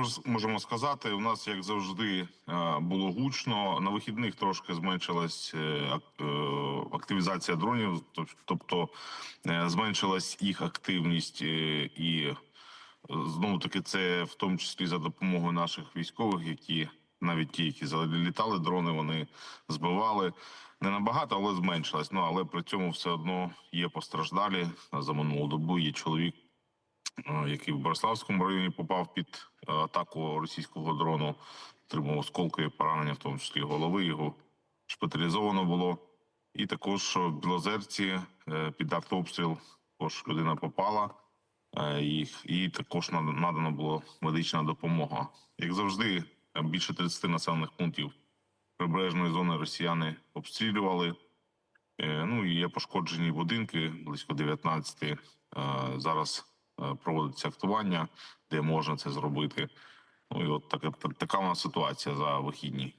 Мож- Можемо сказати, у нас як завжди е, було гучно. На вихідних трошки зменшилась е, е, активізація дронів, тоб- тобто зменшилась їх активність і знову таки це в тому числі за допомогою наших військових, які навіть ті, які залітали дрони, вони збивали не набагато, але зменшилась. Ну але при цьому все одно є постраждалі за минулу добу. Є чоловік, який в Бориславському районі попав під е, атаку російського дрону, отримав осколки і поранення, в тому числі голови. Його шпиталізовано було. І також в Білозерці е, під артобстріл також людина попала. Е, Їх і також нада- надана була медична допомога. Як завжди, е, більше 30 населених пунктів прибережної зони росіяни обстрілювали. Е, Ну і є пошкоджені будинки близько 19. Е, Зараз е, проводиться актування, де можна це зробити. Ну і от така, така у нас ситуація за вихідні.